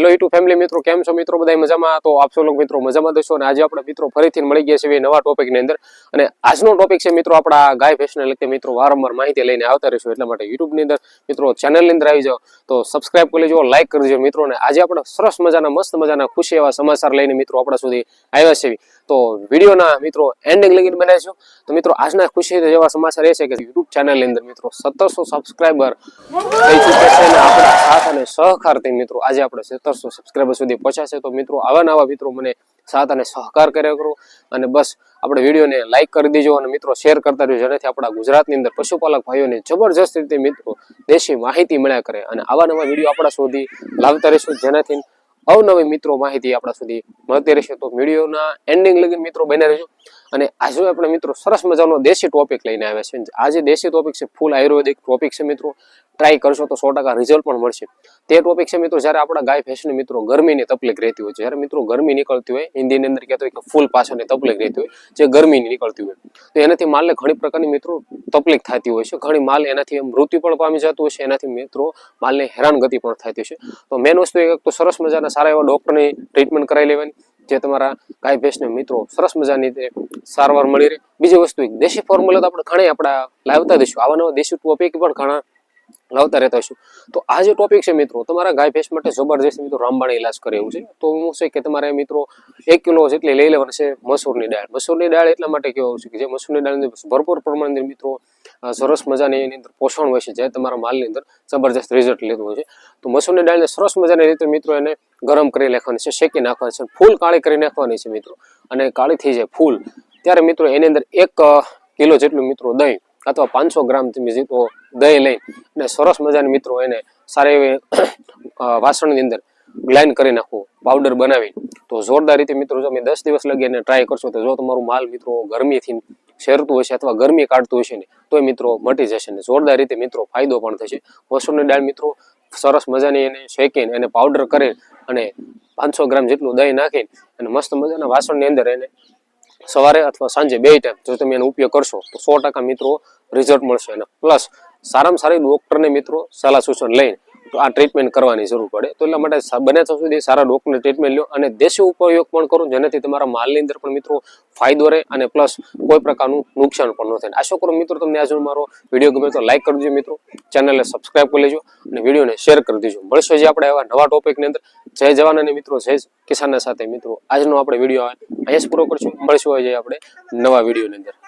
Hello YouTube family મિત્રો, કેમ છો? મિત્રો બધા મજામાં? તો આપ સૌ મિત્રો મજામાં દશો અને આજે આપણે મિત્રો ફરીથી મળી ગયા છીએ નવા ટોપિકની અંદર. અને આજનો ટોપિક છે મિત્રો આપણા ગાય ભેંસને લગતે મિત્રો વારંવાર માહિતી લઈને આવતા રહીશું એટલા માટે યુટ્યુબની અંદર મિત્રો ચેનલની અંદર આવી જાઓ. તો સબસ્ક્રાઇબ કરી લેજો લાઇક કરી દેજો મિત્રો. અને આજે આપણે સરસ મજાના, મસ્ત મજાના, ખુશી એવા સમાચાર લઈને મિત્રો આપણા સુધી આવ્યા છે તો વિડીયોના મિત્રો એન્ડિંગ લગીને બનાવીશું. તો મિત્રો, આજના ખુશી જેવા સમાચાર એ છે કે યુટ્યુબ ચેનલની અંદર મિત્રો સત્તરસો સબસ્ક્રાઈબર થઈ ચૂક્યા છે અને આપણા સાથ અને સહકારથી મિત્રો, આજે આપણે સત્તરસો સબસ્ક્રાઇબર સુધી પહોંચ્યા છે. તો મિત્રો, આવા નવા મિત્રો મને સાથ અને સહકાર કર્યા કરો અને બસ આપણે વિડીયોને લાઈક કરી દેજો અને મિત્રો શેર કરતા રહેજો, જેનાથી આપણા ગુજરાતની અંદર પશુપાલક ભાઈઓને જબરજસ્ત રીતે મિત્રો દેશી માહિતી મળ્યા કરે. અને આવા નવા વીડિયો આપણા સુધી લાવતા રહીશું. જેનાથી અવનવી મિત્રો માહિતી આપણા સુધી મળતી રહેશે. તો વિડીયોના એન્ડિંગ લગી મિત્રો બને રહેજો. અને આજે આપણે મિત્રો સરસ મજાનો દેશી ટોપિક લઈને આવ્યા છે આજે દેશી ટોપિક છે ફૂલ આયુર્વેદિક ટોપિક છે મિત્રો ટ્રાય કરશો તો સો ટકા રિઝલ્ટ પણ મળશે. તે ટોપિક છે મિત્રો, જ્યારે આપણા ગાય ભેંસને મિત્રો ગરમીની તકલીફ રહેતી હોય જ્યારે મિત્રો ગરમી નીકળતી હોય હિન્દીની અંદર કહેતો હોય કે ફૂલ પાછળની તકલીફ રહેતી હોય, જે ગરમીની નીકળતી હોય. તો એનાથી માલને ઘણી પ્રકારની મિત્રો તકલીફ થતી હોય છે. ઘણી માલ એનાથી મૃત્યુ પણ પામી જતું હોય છે. એનાથી મિત્રો માલને હેરાનગતિ પણ થતી છે. તો મેન વસ્તુ એક તો સરસ મજાના સારા એવા ડૉક્ટરની ટ્રીટમેન્ટ કરાવી લેવાની. જે તમારા ગાય, ભેંસને મિત્રો સરસ મજાની રીતે સારવાર મળી રહે. બીજી વસ્તુ દેશી ફોર્મ્યુલા તો આપણે ઘણા આપણા લાવતા દઈશું. આવા નવા દેશી ટોપિક પણ ઘણા લાવતા રહેતા હશું તો આ જે ટોપિક છે મિત્રો, તમારા ગાય, ભેંસ માટે જબરજસ્ત મિત્રો, રામબાણ ઇલાજ કરે એવું છે. તો હું છે કે તમારે મિત્રો એક કિલો જેટલી લઈ લેવાની છે મસૂરની દાળ. મસૂરની દાળ એટલા માટે કેવું છે કે જે મસૂરની દાળની ભરપૂર પ્રમાણની મિત્રો સરસ મજાની એની અંદર પોષણ હોય છે, જે તમારા માલની અંદર જબરજસ્ત રિઝલ્ટ લેતું હોય છે. તો મસૂરની દાળને સરસ મજાની રીતે મિત્રો એને ગરમ કરી નાખવાની છે, શેકી નાખવાની છે ફૂલ કાળી કરી નાખવાની છે મિત્રો. અને કાળી થઈ જાય ફૂલ, ત્યારે મિત્રો એની અંદર એક કિલો જેટલું મિત્રો દહીં અથવા પાંચસો ગ્રામ તમે દહીં લઈ અને સરસ મજાની મિત્રો એને સારી એવી વાસણની અંદર ગ્લાઇન કરી નાખવું, પાવડર બનાવી. તો જોરદાર રીતે મિત્રો તમે દસ દિવસ લગી એને ટ્રાય કરશો તો જો તમારું માલ મિત્રો ગરમીથી શેરતું હશે અથવા ગરમી કાઢતું હશે ને, તોય મિત્રો મટી જશે ને. જોરદાર રીતે મિત્રો ફાયદો પણ થશે. મસૂરની દાળ મિત્રો સરસ મજાની એને શેકીને એને પાવડર કરી અને પાંચસો ગ્રામ જેટલું દહીં નાખીને અને મસ્ત મજાના વાસણની અંદર એને સવારે અથવા સાંજે બે ટાઈમ જો તમે એનો ઉપયોગ કરશો, તો સો મિત્રો રિઝલ્ટ મળશે અને પ્લસ સારામાં સારી ડોક્ટરને મિત્રો સલાહ સૂચન લઈને તો આ ટ્રીટમેન્ટ કરવાની જરૂર પડે. તો એટલા માટે બને ત્યાં સુધી સારા ડોક્ટરને ટ્રીટમેન્ટ લો અને દેશી ઉપયોગ પણ કરો, જેનાથી તમારા માલની અંદર પણ મિત્રો ફાયદો રહે અને પ્લસ કોઈ પ્રકારનું નુકસાન પણ ન થાય. આશા કરું મિત્રો તમને આજનો મારો વીડિયો ગમે તો લાઈક કરી દેજો મિત્રો ચેનલને સબસ્ક્રાઈબ કરી લેજો અને વિડીયોને શેર કરી દેજો. મળશે જે આપણે એવા નવા ટોપિકની અંદર. જય જવાન અને મિત્રો, જય કિસાનના સાથે મિત્રો. આજનો આપણે વીડિયો અહીંયા જ પૂરો કરશું. મળશું જે આપણે નવા વિડીયોની અંદર.